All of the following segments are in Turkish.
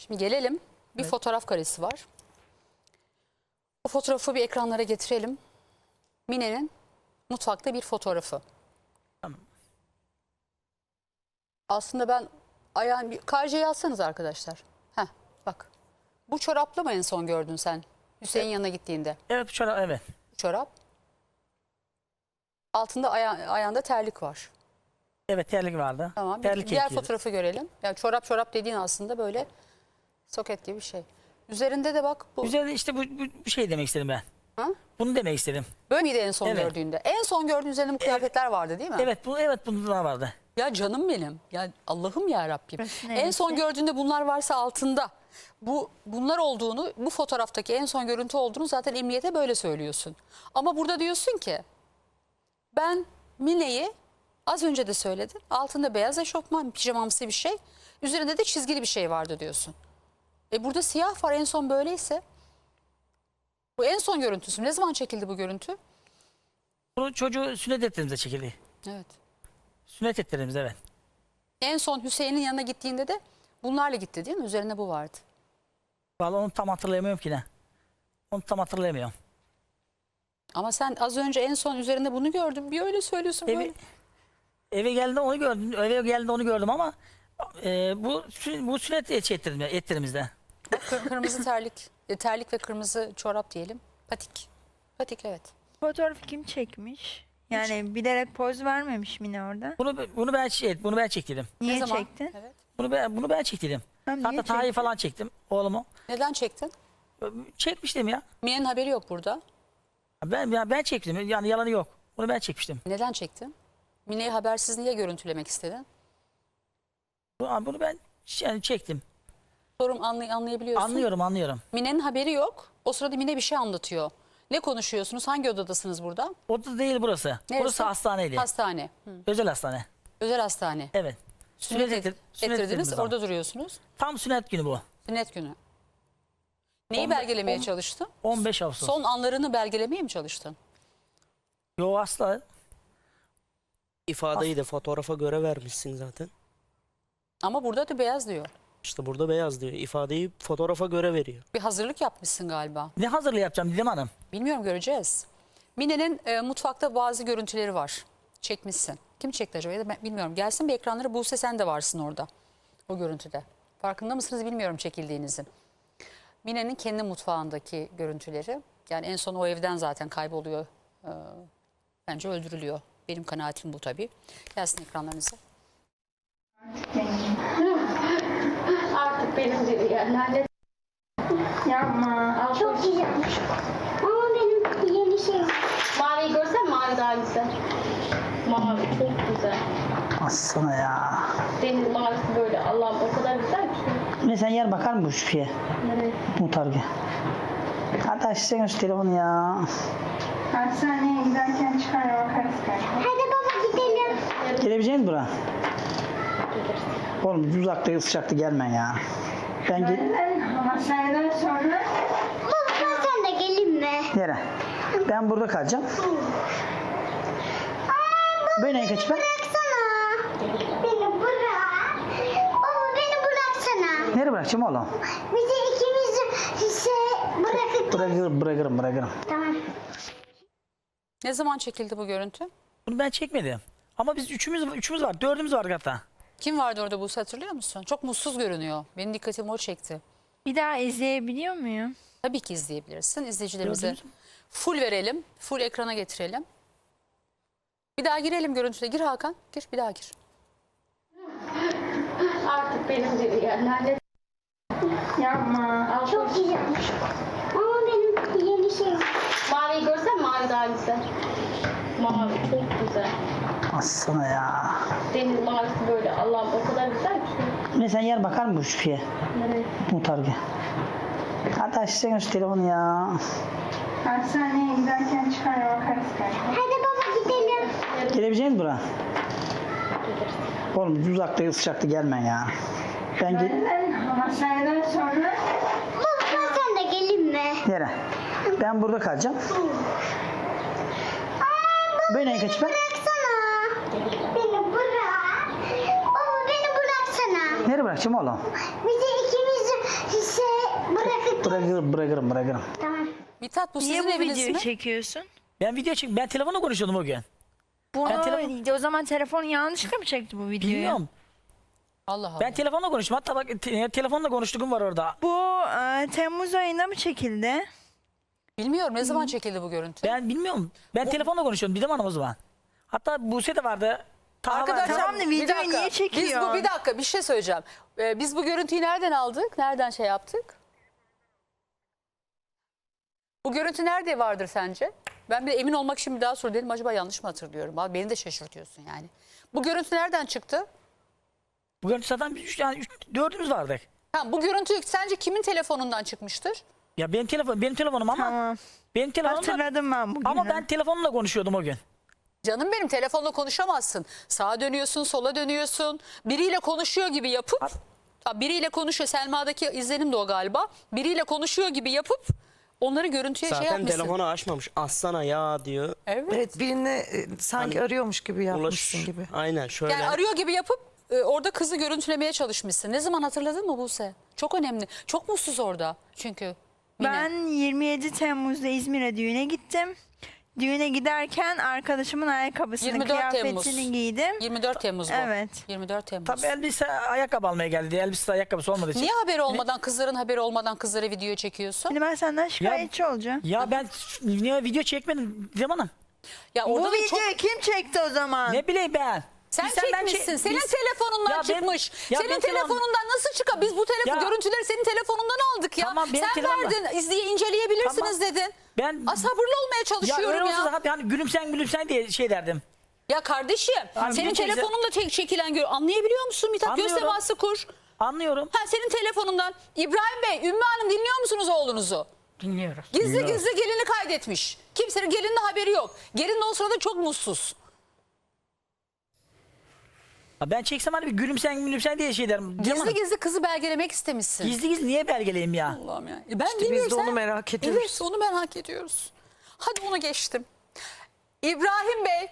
Şimdi gelelim. Bir fotoğraf karesi var. O fotoğrafı bir ekranlara getirelim. Mine'nin mutfakta bir fotoğrafı. Tamam. Aslında ben ayağın bir karşıya yazsanız arkadaşlar. Heh, bak. Bu çorapla mı en son gördün sen? Hüseyin yanına gittiğinde. Evet şöyle evet. Bu çorap. Altında aya- ayağında terlik var. Evet terlik vardı. Tamam. Terlik diğer fotoğrafı görelim. Yani çorap çorap dediğin aslında böyle soket gibi bir şey. Üzerinde de bak bu. Üzerinde işte bu, bu, bu şey demek istedim ben. Ha? Bunu demek istedim. Böyle miydi en son Evet. gördüğünde? En son gördüğün üzerinde bu kıyafetler vardı değil mi? Evet bu evet bunda da vardı. Ya canım benim. Ya Allah'ım ya Rabbim. Burası En son gördüğünde bunlar varsa altında bu bunlar olduğunu, bu fotoğraftaki en son görüntü olduğunu zaten emniyete böyle söylüyorsun. Ama burada diyorsun ki ben Mine'yi az önce de söyledin. Altında beyaz eşofman, pijamamsı bir şey. Üzerinde de çizgili bir şey vardı diyorsun. E burada siyah var en son böyleyse. Bu en son görüntüsü. Ne zaman çekildi bu görüntü? Bunu çocuğu sünnet ettiğimizde çekildi. Evet. Sünnet ettiğimizde evet. En son Hüseyin'in yanına gittiğinde de bunlarla gitti değil mi? Üzerinde bu vardı. Vallahi onu tam hatırlayamıyorum ki ne. Onu tam hatırlayamıyorum. Ama sen az önce en son üzerinde bunu gördün. Bir öyle söylüyorsun böyle. Eve, eve geldi onu gördüm. Eve geldi onu gördüm ama e, bu bu sünnet et- ettirim, ettirimizde. Kır- kırmızı terlik. e, terlik ve kırmızı çorap diyelim. Patik. Patik evet. Fotoğrafı kim çekmiş? Yani bilerek poz vermemiş Mine orada. Bunu bunu ben şey, bunu ben çektim. Niye ne zaman? çektin? Evet. Bunu ben bunu ben çektim. Ha, niye Hatta Taha'yı çektin? falan çektim oğlumu. Neden çektin? Çekmiştim ya. Mine'nin haberi yok burada. Ben ya ben çektim. Yani yalanı yok. Bunu ben çekmiştim. Neden çektin? Mine'yi habersiz niye görüntülemek istedin? Bu- Bunu ben yani çektim. Sorum anlay anlayabiliyorsun. Anlıyorum, anlıyorum. Mine'nin haberi yok. O sırada Mine bir şey anlatıyor. Ne konuşuyorsunuz? Hangi odadasınız burada? O da değil burası. Neresi? Burası hastaneydi. Hastane. Hı. Özel hastane. Özel hastane. Evet. Sünnet, Sünnet et- ettir- sünnet ettirdiniz. zaman. Orada duruyorsunuz. Tam sünnet günü bu. Sünnet günü. Neyi On- belgelemeye on- çalıştın? 15 Ağustos. Son anlarını belgelemeye mi çalıştın? Yo asla. İfadeyi de fotoğrafa göre vermişsin zaten. Ama burada da beyaz diyor. İşte burada beyaz diyor. İfadeyi fotoğrafa göre veriyor. Bir hazırlık yapmışsın galiba. Ne hazırlığı yapacağım Didem Hanım? Bilmiyorum göreceğiz. Mine'nin e, mutfakta bazı görüntüleri var. Çekmişsin. Kim çekti acaba? Ya da ben bilmiyorum. Gelsin bir ekranlara. Buse sen de varsın orada. O görüntüde. Farkında mısınız bilmiyorum çekildiğinizin. Mine'nin kendi mutfağındaki görüntüleri. Yani en son o evden zaten kayboluyor. E, bence öldürülüyor. Benim kanaatim bu tabii. Gelsin ekranlarınıza. Benim gibi yerlerde Yapma. Çok güzelmiş. Ama benim yeni şey. Maviyi görsen mavi daha güzel. Mavi çok güzel. Aslında ya. Deniz mavisi böyle Allah'ım o kadar güzel ki. Ne sen yer bakar mı bu şüpheye? Evet. Muhtar gibi. Hadi açsana şu telefonu ya. Hastaneye giderken çıkar bakarız kanka. Hadi baba gidelim. Gelebilecek misin bura? Oğlum uzakta sıcakta gelme ya. Ben gel... Ben hastaneden sonra Baba ben sen de gelin mi? Nere? Ben burada kalacağım. Böyle kaç ben? Bıraksana. Beni bırak. Baba beni bıraksana. Nereye bırakacağım oğlum? Bizi ikimizi şey bırakıp Bırakırım, bırakırım, bırakırım. Tamam. Ne zaman çekildi bu görüntü? Bunu ben çekmedim. Ama biz üçümüz, üçümüz var, dördümüz var hatta. Kim vardı orada Buse hatırlıyor musun? Çok mutsuz görünüyor. Benim dikkatimi o çekti. bir daha izleyebiliyor muyum? Tabii ki izleyebilirsin. İzleyicilerimize full verelim. Full ekrana getirelim. Bir daha girelim görüntüde. Gir Hakan. Gir bir daha gir. Artık benim gibi yerlerde Yapma. Çok güzelmiş. Ama benim yeni şey. Maviyi görsen mavi daha güzel. Mavi çok güzel. Aslında ya. Deniz mavisi böyle Allah'ım o kadar güzel ki. Ne sen yer bakar mı bu şüpheye? Evet. Muhtar gibi. Hadi açsana şu telefonu ya. Hastaneye giderken çıkar bakarız kanka. Hadi baba gidelim. Gelebilecek misin bura? Oğlum uzakta sıcakta gelme ya. Ben gel... Ben hastaneden sonra Baba ben sen de gelin mi? Nere? Ben burada kalacağım. Böyle kaç ben? Bıraksana. Beni bırak. Baba beni bıraksana. Nereye bırakacağım oğlum? Bizi ikimizi Bırakırım bırakırım bırakırım. Tamam. Mithat bu Niye sizin bu eviniz videoyu mi? çekiyorsun? Ben video çek ben telefonla konuşuyordum o gün. Bunu, Ben telefon- o zaman telefon yanlışlıkla mı çekti bu videoyu? Bilmiyorum. Allah Allah. Ben telefonla konuştum. Hatta bak te- telefonla konuştuğum var orada. Bu e, Temmuz ayında mı çekildi? Bilmiyorum ne zaman çekildi bu görüntü? Ben bilmiyorum. Ben telefonla konuşuyordum Didem Hanım o zaman. Hatta Buse de vardı. Taha vardı. Arkadaşlar Tamam da bir videoyu dakika. niye Biz çekiyor? bu bir dakika bir şey söyleyeceğim. Ee, biz bu görüntüyü nereden aldık? Nereden şey yaptık? Bu görüntü nerede vardır sence? Ben bir emin olmak için bir daha soru dedim. Acaba yanlış mı hatırlıyorum? Abi Beni de şaşırtıyorsun yani. Bu görüntü nereden çıktı? Bu görüntü zaten biz üç, yani üç, dördümüz vardık. Ha, bu görüntü sence kimin telefonundan çıkmıştır? Ya benim telefon benim telefonum ama Tamam. benim telefonum da- Hatırladım ben bugünü. ama ben telefonla konuşuyordum o gün. Canım benim telefonla konuşamazsın. Sağa dönüyorsun, sola dönüyorsun. Biriyle konuşuyor gibi yapıp biriyle konuşuyor. Selma'daki izlenim de o galiba. Biriyle konuşuyor gibi yapıp onları görüntüye şey Zaten yapmışsın. telefonu açmamış. Assana ya diyor. Evet. Evet birini e, sanki Hani arıyormuş gibi Ulaş. yapmışsın gibi. Aynen şöyle. Yani arıyor gibi yapıp e, orada kızı görüntülemeye çalışmışsın. Ne zaman hatırladın mı Buse? Çok önemli. Çok mutsuz orada çünkü. Mine. Ben 27 Temmuz'da İzmir'e düğüne gittim. Düğüne giderken arkadaşımın ayakkabısını, 24 Temmuz. kıyafetini giydim. 24 Temmuz bu. Evet. 24 Temmuz. Tabii elbise ayakkabı almaya geldi. Elbise ayakkabısı olmadığı için. Niye haberi olmadan kızların haberi olmadan kızlara video çekiyorsun? Şimdi ben senden şikayetçi olacağım. Ya ben niye video çekmedim Didem Hanım? Ya Bu orada da videoyu çok kim çekti o zaman? Ne bileyim ben. Sen Biz senden çekmişsin. çek- Senin biz- telefonundan Ya ben- çıkmış. ya senin ben telefon- telefonundan nasıl çıkar? Biz bu telefon Ya- görüntüleri senin telefonundan aldık ya. Tamam, benim sen telefonla. verdin. izleye inceleyebilirsiniz Tamam. dedin. Ben Aa, sabırlı olmaya ya çalışıyorum öyle ya. olsa zaten hani gülümsen gülümsen diye şey derdim. Ya kardeşim Abi senin bir tek çekilen gör anlayabiliyor musun Mithat? Göz Anlıyorum. teması kur. Anlıyorum. Ha senin telefonundan İbrahim Bey, Ümmü Hanım dinliyor musunuz oğlunuzu? Dinliyoruz. Gizli gizli gelini kaydetmiş. Kimsenin gelinin haberi yok. Gelin de o sırada çok mutsuz. Ben çeksem hani bir gülümsen gülümsen diye şey derim. Gizli Hanım, gizli kızı belgelemek istemişsin. Gizli gizli niye belgeleyim ya? Allah'ım ya. E Ben İşte biz bilmiyorum de onu sen- merak ediyoruz. Evet onu merak ediyoruz. Hadi onu geçtim. İbrahim Bey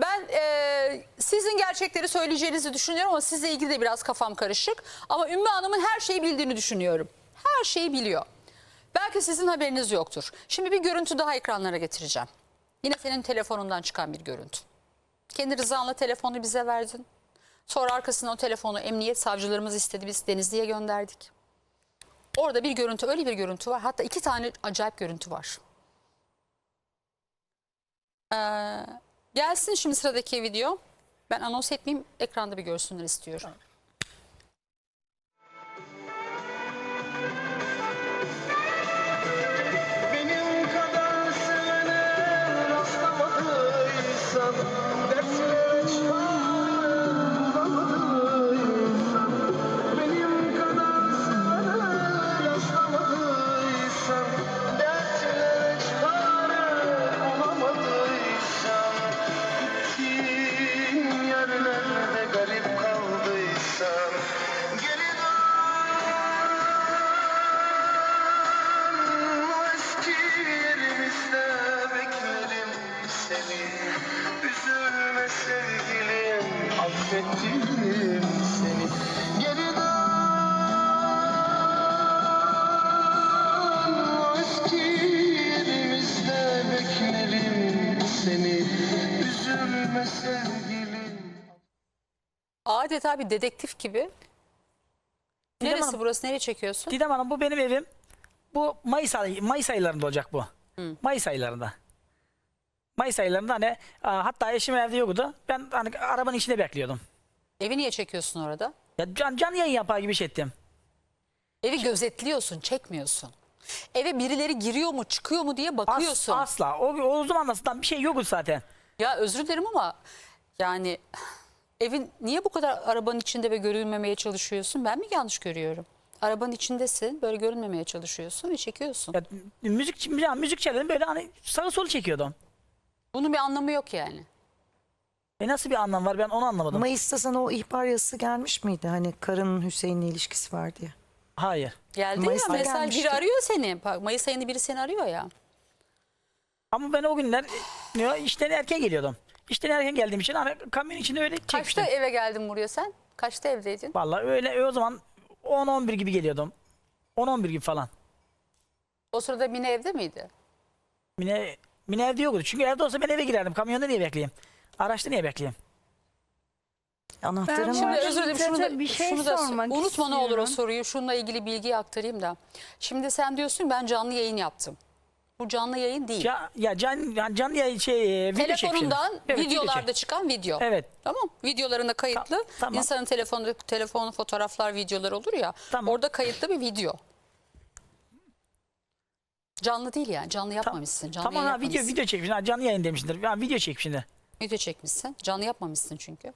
ben e, sizin gerçekleri söyleyeceğinizi düşünüyorum ama sizle ilgili de biraz kafam karışık. Ama Ümmü Hanım'ın her şeyi bildiğini düşünüyorum. Her şeyi biliyor. Belki sizin haberiniz yoktur. Şimdi bir görüntü daha ekranlara getireceğim. Yine senin telefonundan çıkan bir görüntü. Kendi rızanla telefonu bize verdin. Sonra arkasından o telefonu emniyet savcılarımız istedi. Biz Denizli'ye gönderdik. Orada bir görüntü, öyle bir görüntü var. Hatta iki tane acayip görüntü var. Ee, gelsin şimdi sıradaki video. Ben anons etmeyeyim, ekranda bir görsünler istiyorum. Benim Adeta bir dedektif gibi. Neresi Hanım. burası? Nereye çekiyorsun? Didem Hanım bu benim evim. Bu Mayıs ayı, Mayıs aylarında olacak bu. Mayıs aylarında. Mayıs aylarında hani a, hatta eşim evde yoktu. Ben hani arabanın içinde bekliyordum. Evi niye çekiyorsun orada? Ya can, can yayın yapar gibi şey ettim. Evi gözetliyorsun, çekmiyorsun. Eve birileri giriyor mu, çıkıyor mu diye As- bakıyorsun. asla. O, o zaman aslında bir şey yoktu zaten. Ya özür dilerim ama yani evin niye bu kadar arabanın içinde ve görülmemeye çalışıyorsun? Ben mi yanlış görüyorum? Arabanın içindesin, böyle görünmemeye çalışıyorsun ve çekiyorsun. Ya, müzik ya, müzik çalıyordum böyle hani sağı solu çekiyordum. Bunun bir anlamı yok yani. E nasıl bir anlam var ben onu anlamadım. Mayıs'ta sana o ihbar yazısı gelmiş miydi? Hani karının Hüseyin'le ilişkisi var diye. Hayır. Geldi Mayıs'ta ya mesela gelmişti. biri arıyor seni. Bak, Mayıs ayında biri seni arıyor ya. Ama ben o günler e, ya, işten erken geliyordum. İşten erken geldiğim için hani kamyon içinde öyle Kaçta çekmiştim. eve geldin buraya sen? Kaçta evdeydin? Vallahi öyle o zaman 10-11 gibi geliyordum. 10-11 gibi falan. O sırada Mine evde miydi? Mine, Mine evde yoktu. Çünkü evde olsa ben eve girerdim. Kamyonda niye bekleyeyim? Araçta niye bekleyeyim? Anahtarım Ben Şimdi var. Özür dilerim şunu da, bir şey şunu da sormak unutma ne olur o istiyorum. soruyu. Şununla ilgili bilgiyi aktarayım da. Şimdi sen diyorsun ben canlı yayın yaptım. Bu canlı yayın değil. Ca, ya can, ya canlı yayın şey, e, video. Telefonundan Evet, video videolarda çek. çıkan video. Evet. Tamam. Videolarında kayıtlı. Ta- tamam. İnsanın telefonu, telefonu fotoğraflar, videolar olur ya. Tamam. Orada kayıtlı bir video. Canlı değil yani. Canlı yapmamışsın. Canlı Tamam yayın ha video, yapmamışsın. video çekmişsin. Ha, canlı yayın demişsindir. Ha, video çekmişsindir. Video çekmişsin. Canlı yapmamışsın çünkü.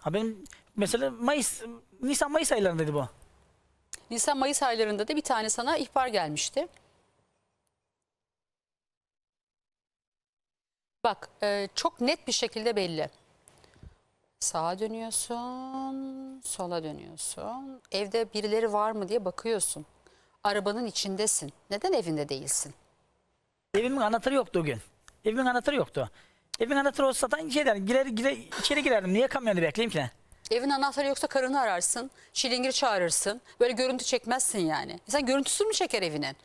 Ha benim mesela Mayıs, Nisan Mayıs aylarındaydı bu. Nisan Mayıs aylarında da bir tane sana ihbar gelmişti. Bak e, çok net bir şekilde belli. Sağa dönüyorsun, sola dönüyorsun. Evde birileri var mı diye bakıyorsun. Arabanın içindesin. Neden evinde değilsin? Evimin anahtarı yoktu o gün. Evimin anahtarı yoktu. Evin anahtarı olsa zaten şey der, girer, girer, içeri girerdim. Niye kamyonu bekleyeyim ki? Evin anahtarı yoksa karını ararsın, çilingir çağırırsın. Böyle görüntü çekmezsin yani. Sen görüntüsünü mü çeker evinin?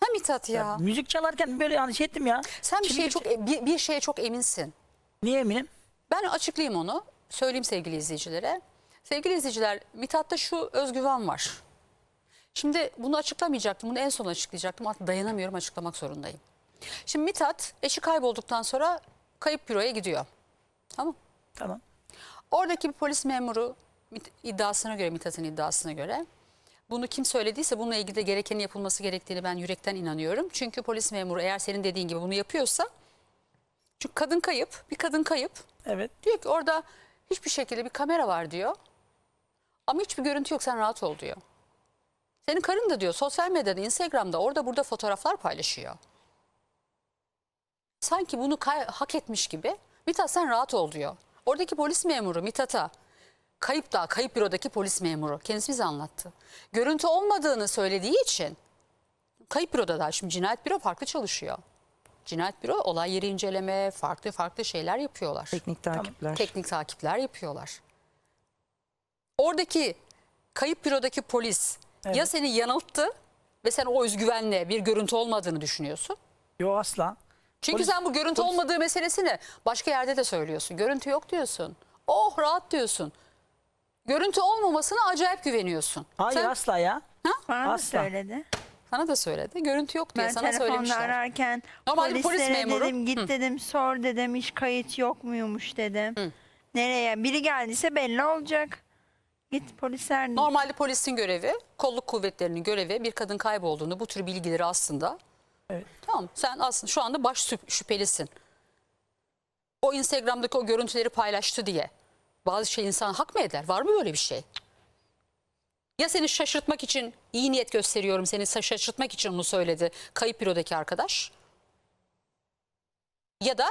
Ha Mithat ya. Müzik çalarken böyle hani şey ettim ya. Sen bir şeye çok e, bir, bir şeye çok eminsin. Niye eminim? Ben açıklayayım onu. Söyleyeyim sevgili izleyicilere. Sevgili izleyiciler, Mithat'ta şu özgüven var. Şimdi bunu açıklamayacaktım. Bunu en son açıklayacaktım. Artık dayanamıyorum açıklamak zorundayım. Şimdi Mithat eşi kaybolduktan sonra kayıp büroya gidiyor. Tamam. Tamam. Oradaki bir polis memuru iddiasına göre, Mithat'ın iddiasına göre bunu kim söylediyse bununla ilgili de gerekenin yapılması gerektiğini ben yürekten inanıyorum. Çünkü polis memuru eğer senin dediğin gibi bunu yapıyorsa çünkü kadın kayıp, bir kadın kayıp. Evet. Diyor ki orada hiçbir şekilde bir kamera var diyor. Ama hiçbir görüntü yok sen rahat ol diyor. Senin karın da diyor sosyal medyada, Instagram'da orada burada fotoğraflar paylaşıyor. Sanki bunu hak etmiş gibi Mithat sen rahat ol diyor. Oradaki polis memuru Mithat'a kayıp da kayıp bürodaki polis memuru kendisi bize anlattı. Görüntü olmadığını söylediği için kayıp büroda da şimdi cinayet büro farklı çalışıyor. Cinayet büro olay yeri inceleme farklı farklı şeyler yapıyorlar Teknik takipler. teknik takipler yapıyorlar. Oradaki kayıp bürodaki polis ya seni yanılttı ve sen o özgüvenle bir görüntü olmadığını düşünüyorsun. Yo asla. Çünkü Polis- sen bu görüntü olmadığı meselesini başka yerde de söylüyorsun. Görüntü yok diyorsun. Oh rahat diyorsun. Görüntü olmamasına acayip güveniyorsun. Hayır Sen- asla ya. Bana da Asla. söyledi. sana da söyledi. Görüntü yok diye Ben sana telefonda söylemişler. ararken Normalde bir polis polislere memuru- dedim git dedim sor dedim hiç kayıt yok muymuş dedim. Nereye? Biri geldiyse belli olacak. Git polisler Normalde polisin görevi, kolluk kuvvetlerinin görevi bir kadın kaybolduğunda bu tür bilgileri aslında. Evet. Tamam sen aslında şu anda baş şüp- şüphelisin. O Instagram'daki o görüntüleri paylaştı diye. Bazı şey insan hak mı eder? Var mı böyle bir şey? Ya seni şaşırtmak için iyi niyet gösteriyorum seni şaşırtmak için onu söyledi kayıp bürodaki arkadaş. Ya da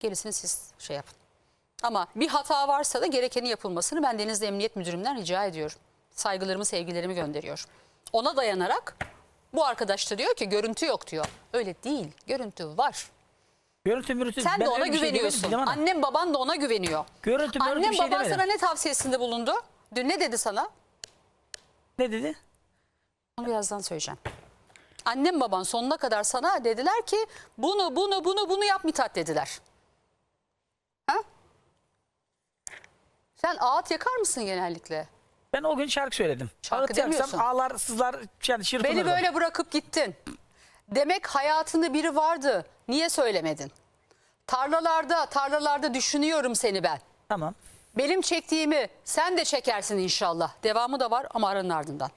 gerisini siz şey yapın. Ama bir hata varsa da gerekeni yapılmasını ben Denizli Emniyet Müdürümden rica ediyorum. Saygılarımı, sevgilerimi gönderiyor. Ona dayanarak bu arkadaş da diyor ki görüntü yok diyor. Öyle değil. Görüntü var. Görüntü mürüntü. Sen de ona şey güveniyorsun. ama. Annem baban da ona güveniyor. Görüntü mürüntü Annem bir şey baban demedim. sana ne tavsiyesinde bulundu? Dün ne dedi sana? Ne dedi? Onu birazdan söyleyeceğim. Annem baban sonuna kadar sana dediler ki bunu bunu bunu bunu yap Mithat dediler. Ha? Sen ağıt yakar mısın genellikle? Ben o gün şarkı söyledim. Şarkı Ağıt yaksam demiyorsun. ağlar sızlar yani çırpınırdım. Beni böyle bırakıp gittin. Demek hayatında biri vardı. Niye söylemedin? Tarlalarda, tarlalarda düşünüyorum seni ben. Tamam. Benim çektiğimi sen de çekersin inşallah. Devamı da var ama aranın ardından.